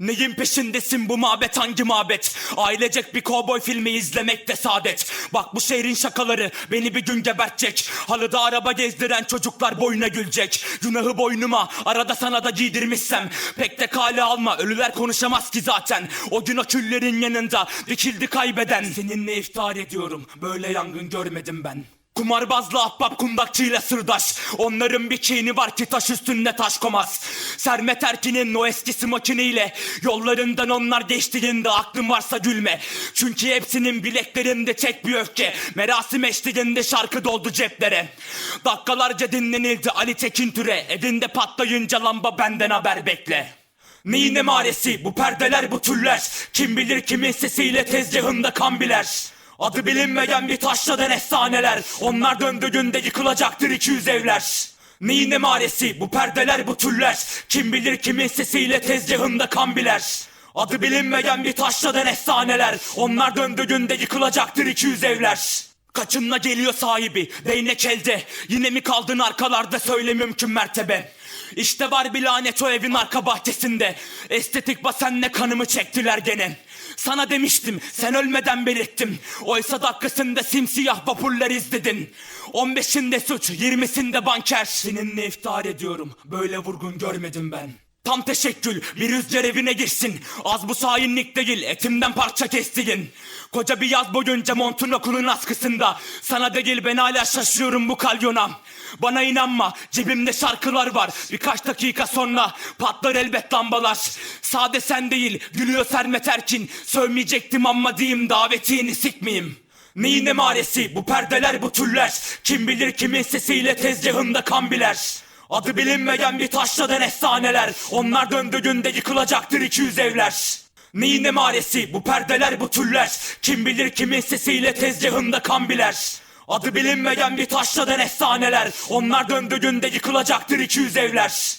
Neyin peşindesin bu mabet hangi mabet? Ailecek bir kovboy filmi izlemek de saadet. Bak bu şehrin şakaları beni bir gün gebertecek. Halıda araba gezdiren çocuklar boyuna gülecek. Günahı boynuma arada sana da giydirmişsem. Pek de kale alma ölüler konuşamaz ki zaten. O gün o küllerin yanında dikildi kaybeden. Seninle iftihar ediyorum böyle yangın görmedim ben. Kumarbazla ahbap kundakçıyla sırdaş. Onların bir kini var ki taş üstünde taş komaz. Sermet Erkin'in o eskisi makineyle Yollarından onlar geçtiğinde aklın varsa gülme. Çünkü hepsinin bileklerinde tek bir öfke. Merasim eşliğinde şarkı doldu ceplere. Dakikalarca dinlenildi Ali Tekin Türe. Evinde patlayınca lamba benden haber bekle. Neyin emaresi bu perdeler bu türler Kim bilir kimin sesiyle tezgahında kan biler Adı bilinmeyen bir taşladan efsaneler. Onlar döndüğünde yıkılacaktır 200 evler. Neyin emaresi bu perdeler bu türler Kim bilir kimin sesiyle tezgahında kan biler. Adı bilinmeyen bir taşladan efsaneler. Onlar döndüğünde yıkılacaktır 200 evler Kaçınla geliyor sahibi. Değnek elde Yine mi kaldın arkalarda? Söyle mümkün mertebe. İşte var bir lanet o evin arka bahçesinde. Estetik basenle kanımı çektiler gene. Sana demiştim sen ölmeden belirttim. Oysa dakikasında simsiyah vapurlar izledin. 15'inde suç 20'sinde banker. Seninle iftihar ediyorum. Böyle vurgun görmedim ben Tam teşekkül. Bir rüzgar evine girsin. Az bu sahinlik değil etimden parça kestiğin Koca bir yaz boyunca montun okulun askısında. Sana değil ben hala şaşıyorum bu kalyona. Bana inanma cebimde şarkılar var. Birkaç dakika sonra patlar elbet lambalar. Sade sen değil gülüyor Sermet Erkin. Sövmeyecektim ama diyeyim davetini sikmeyeyim. Neyin emaresi bu perdeler bu türler Kim bilir kimin sesiyle tezgahında kan biler Adı bilinmeyen bir taşladan efsaneler. Onlar döndüğünde yıkılacaktır 200 evler. Neyin emaresi? Bu perdeler bu türler Kim bilir kimin sesiyle tezgahında kan biler. Adı bilinmeyen bir taşladan efsaneler. Onlar döndüğünde yıkılacaktır 200 evler